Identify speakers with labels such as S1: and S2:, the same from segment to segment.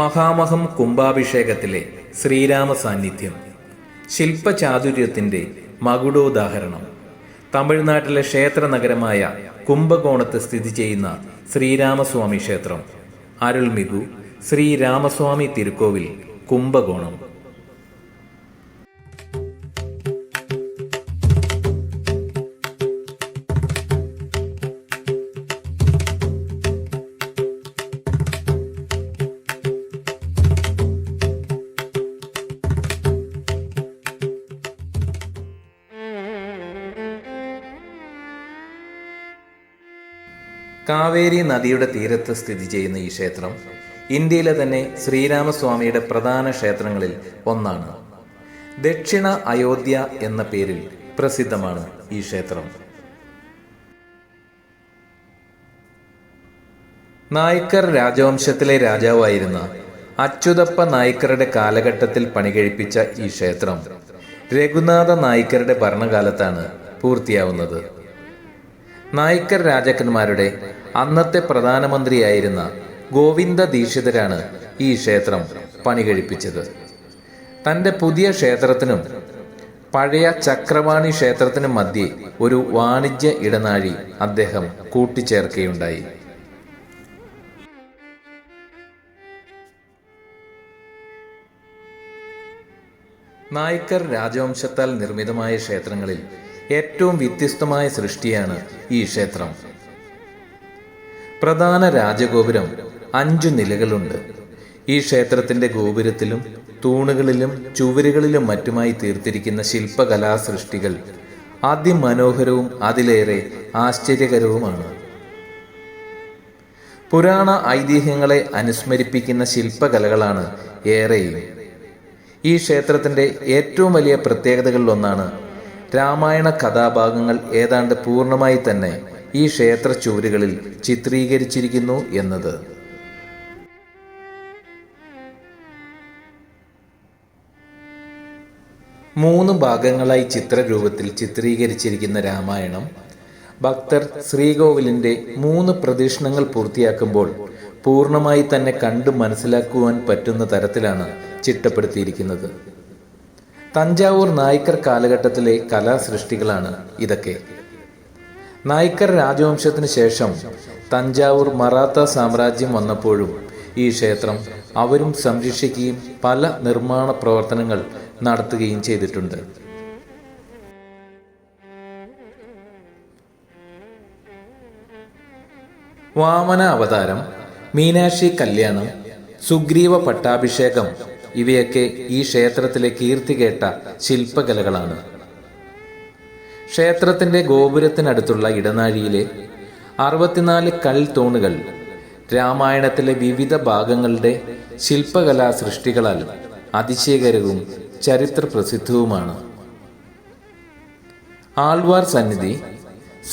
S1: മഹാമഹം കുംഭാഭിഷേകത്തിലെ ശ്രീരാമ സാന്നിധ്യം ശില്പചാതുര്യത്തിന്റെ മകുടോദാഹരണം. തമിഴ്നാട്ടിലെ ക്ഷേത്ര നഗരമായ കുംഭകോണത്ത് സ്ഥിതി ചെയ്യുന്ന ശ്രീരാമസ്വാമി ക്ഷേത്രം. അരുൾമികു ശ്രീരാമസ്വാമി തിരുക്കോവിൽ കുംഭകോണം. കാവേരി നദിയുടെ തീരത്ത് സ്ഥിതി ചെയ്യുന്ന ഈ ക്ഷേത്രം ഇന്ത്യയിലെ തന്നെ ശ്രീരാമസ്വാമിയുടെ പ്രധാന ക്ഷേത്രങ്ങളിൽ ഒന്നാണ്. ദക്ഷിണ അയോധ്യ എന്ന പേരിൽ പ്രസിദ്ധമാണ് ഈ ക്ഷേത്രം. നായ്ക്കർ രാജവംശത്തിലെ രാജാവായിരുന്ന അച്യുതപ്പ നായ്ക്കറുടെ കാലഘട്ടത്തിൽ പണികഴിപ്പിച്ച ഈ ക്ഷേത്രം രഘുനാഥ നായ്ക്കരുടെ ഭരണകാലത്താണ് പൂർത്തിയാവുന്നത്. നായ്ക്കർ രാജാക്കന്മാരുടെ അന്നത്തെ പ്രധാനമന്ത്രിയായിരുന്ന ഗോവിന്ദ ദീക്ഷിതരാണ് ഈ ക്ഷേത്രം പണി പണികഴിപ്പിച്ചത്. തന്റെ പുതിയ ക്ഷേത്രത്തിനും പഴയ ചക്രവാണി ക്ഷേത്രത്തിനും മധ്യേ ഒരു വാണിജ്യ ഇടനാഴി അദ്ദേഹം കൂട്ടിച്ചേർക്കുകയുണ്ടായി. നായ്ക്കർ രാജവംശത്താൽ നിർമ്മിതമായ ക്ഷേത്രങ്ങളിൽ ഏറ്റവും വ്യത്യസ്തമായ സൃഷ്ടിയാണ് ഈ ക്ഷേത്രം. പ്രധാന രാജഗോപുരം അഞ്ചു നിലകളുണ്ട്. ഈ ക്ഷേത്രത്തിന്റെ ഗോപുരത്തിലും തൂണുകളിലും ചുവരുകളിലും മറ്റുമായി തീർത്തിരിക്കുന്ന ശില്പകലാ സൃഷ്ടികൾ അതിമനോഹരവും അതിലേറെ ആശ്ചര്യകരവുമാണ്. പുരാണ ഐതിഹ്യങ്ങളെ അനുസ്മരിപ്പിക്കുന്ന ശില്പകലകളാണ് ഏറെയും. ഈ ക്ഷേത്രത്തിന്റെ ഏറ്റവും വലിയ പ്രത്യേകതകളിലൊന്നാണ് രാമായണ കഥാഭാഗങ്ങൾ ഏതാണ്ട് പൂർണമായി തന്നെ ഈ ക്ഷേത്ര ചുവരുകളിൽ ചിത്രീകരിച്ചിരിക്കുന്നു എന്നത്. മൂന്ന് ഭാഗങ്ങളായി ചിത്രരൂപത്തിൽ ചിത്രീകരിച്ചിരിക്കുന്ന രാമായണം ഭക്തർ ശ്രീകോവിലിന്റെ മൂന്ന് പ്രദക്ഷിണങ്ങൾ പൂർത്തിയാക്കുമ്പോൾ പൂർണമായി തന്നെ കണ്ടു മനസ്സിലാക്കുവാൻ പറ്റുന്ന തരത്തിലാണ് ചിട്ടപ്പെടുത്തിയിരിക്കുന്നത്. തഞ്ചാവൂർ നായ്ക്കർ കാലഘട്ടത്തിലെ കലാസൃഷ്ടികളാണ് ഇതൊക്കെ. നായ്ക്കർ രാജവംശത്തിന് ശേഷം തഞ്ചാവൂർ മറാത്ത സാമ്രാജ്യം വന്നപ്പോഴും ഈ ക്ഷേത്രം അവരും സംരക്ഷിക്കുകയും പല നിർമ്മാണ പ്രവർത്തനങ്ങൾ നടത്തുകയും ചെയ്തിട്ടുണ്ട്. വാമന അവതാരം മീനാക്ഷി കല്യാണം സുഗ്രീവ പട്ടാഭിഷേകം ഇവയൊക്കെ ഈ ക്ഷേത്രത്തിലെ കീർത്തി കേട്ട ശില്പകലകളാണ്. ക്ഷേത്രത്തിന്റെ ഗോപുരത്തിനടുത്തുള്ള ഇടനാഴിയിലെ അറുപത്തിനാല് തൂണുകൾ രാമായണത്തിലെ വിവിധ ഭാഗങ്ങളുടെ ശില്പകലാ സൃഷ്ടികളാൽ അതിശയകരവും ചരിത്ര പ്രസിദ്ധവുമാണ് ആൾവാർ സന്നിധി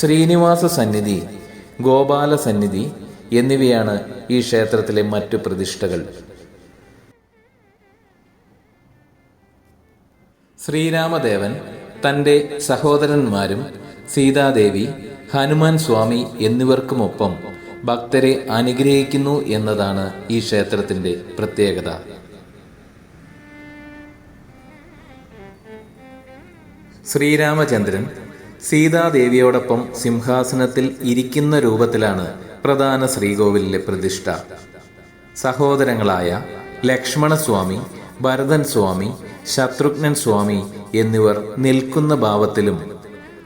S1: ശ്രീനിവാസ സന്നിധി ഗോപാല സന്നിധി എന്നിവയാണ് ഈ ക്ഷേത്രത്തിലെ മറ്റു പ്രതിഷ്ഠകൾ. ശ്രീരാമദേവൻ തന്റെ സഹോദരന്മാരും സീതാദേവി ഹനുമാൻ സ്വാമി എന്നിവർക്കുമൊപ്പം ഭക്തരെ അനുഗ്രഹിക്കുന്നു എന്നതാണ് ഈ ക്ഷേത്രത്തിന്റെ പ്രത്യേകത. ശ്രീരാമചന്ദ്രൻ സീതാദേവിയോടൊപ്പം സിംഹാസനത്തിൽ ഇരിക്കുന്ന രൂപത്തിലാണ് പ്രധാന ശ്രീകോവിലിലെ പ്രതിഷ്ഠ. സഹോദരങ്ങളായ ലക്ഷ്മണസ്വാമി ഭരതൻ സ്വാമി ശത്രുഘ്നൻ സ്വാമി എന്നിവർ നിൽക്കുന്ന ഭാവത്തിലും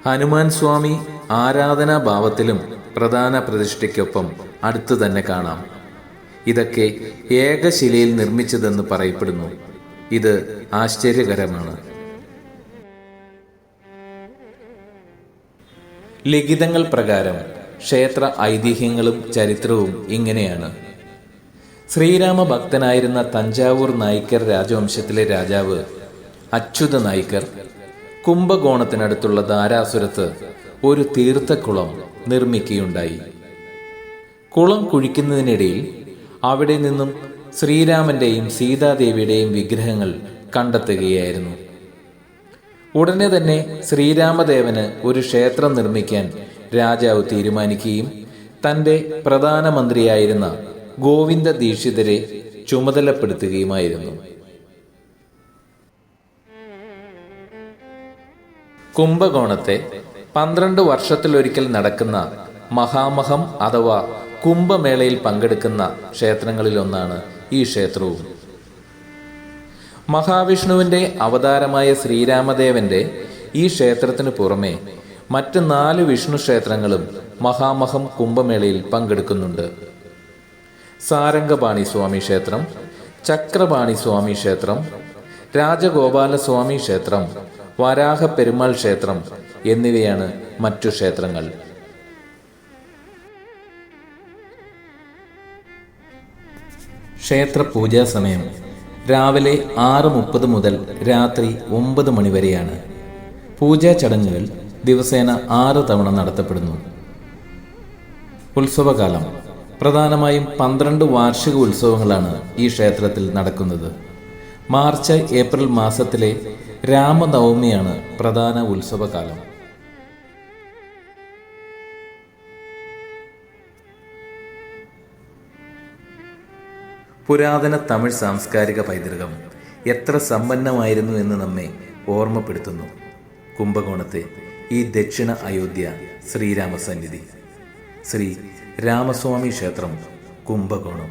S1: ഹനുമാൻ സ്വാമി ആരാധനാ ഭാവത്തിലും പ്രധാന പ്രതിഷ്ഠയ്ക്കൊപ്പം അടുത്തു തന്നെ കാണാം. ഇതൊക്കെ ഏകശിലയിൽ നിർമ്മിച്ചതെന്ന് പറയപ്പെടുന്നു. ഇത് ആശ്ചര്യകരമാണ്. ലിഖിതങ്ങൾ പ്രകാരം ക്ഷേത്ര ഐതിഹ്യങ്ങളും ചരിത്രവും ഇങ്ങനെയാണ്. ശ്രീരാമ ഭക്തനായിരുന്ന തഞ്ചാവൂർ നായ്ക്കർ രാജവംശത്തിലെ രാജാവ് അച്യുത നായ്ക്കർ കുംഭകോണത്തിനടുത്തുള്ള ധാരാസുരത്ത് ഒരു തീർത്ഥക്കുളം നിർമ്മിക്കുകയുണ്ടായി. കുളം കുഴിക്കുന്നതിനിടയിൽ അവിടെ നിന്നും ശ്രീരാമന്റെയും സീതാദേവിയുടെയും വിഗ്രഹങ്ങൾ കണ്ടെത്തുകയായിരുന്നു. ഉടനെ തന്നെ ശ്രീരാമദേവന് ഒരു ക്ഷേത്രം നിർമ്മിക്കാൻ രാജാവ് തീരുമാനിക്കുകയും തന്റെ പ്രധാനമന്ത്രിയായിരുന്ന ഗോവിന്ദ ദീക്ഷിതരെ ചുമതലപ്പെടുത്തുകയുമായിരുന്നു. കുംഭകോണത്തെ പന്ത്രണ്ട് വർഷത്തിലൊരിക്കൽ നടക്കുന്ന മഹാമഹം അഥവാ കുംഭമേളയിൽ പങ്കെടുക്കുന്ന ക്ഷേത്രങ്ങളിലൊന്നാണ് ഈ ക്ഷേത്രവും. മഹാവിഷ്ണുവിന്റെ അവതാരമായ ശ്രീരാമദേവന്റെ ഈ ക്ഷേത്രത്തിന് പുറമെ മറ്റ് നാല് വിഷ്ണു ക്ഷേത്രങ്ങളും മഹാമഹം കുംഭമേളയിൽ പങ്കെടുക്കുന്നുണ്ട്. സാരംഗപാണി സ്വാമി ക്ഷേത്രം ചക്രപാണി സ്വാമി ക്ഷേത്രം രാജഗോപാലസ്വാമി ക്ഷേത്രം വരാഹ പെരുമാൾ ക്ഷേത്രം എന്നിവയാണ് മറ്റു ക്ഷേത്രങ്ങൾ. ക്ഷേത്ര പൂജാ സമയം രാവിലെ ആറ് മുപ്പത് മുതൽ രാത്രി ഒമ്പത് മണി വരെയാണ്. പൂജാ ചടങ്ങുകൾ ദിവസേന ആറ് തവണ നടത്തപ്പെടുന്നു. ഉത്സവകാലം പ്രധാനമായും പന്ത്രണ്ട് വാർഷിക ഉത്സവങ്ങളാണ് ഈ ക്ഷേത്രത്തിൽ നടക്കുന്നത്. മാർച്ച് ഏപ്രിൽ മാസത്തിലെ രാമനവമിയാണ് പ്രധാന ഉത്സവകാലം. പുരാതന തമിഴ് സാംസ്കാരിക പൈതൃകം എത്ര സമ്പന്നമായിരുന്നു എന്ന് നമ്മെ ഓർമ്മപ്പെടുത്തുന്നു. കുംഭകോണത്തെ ഈ ദക്ഷിണ അയോധ്യ ശ്രീരാമസന്നിധി. ശ്രീ രാമസ്വാമി ക്ഷേത്രം കുംഭകോണം.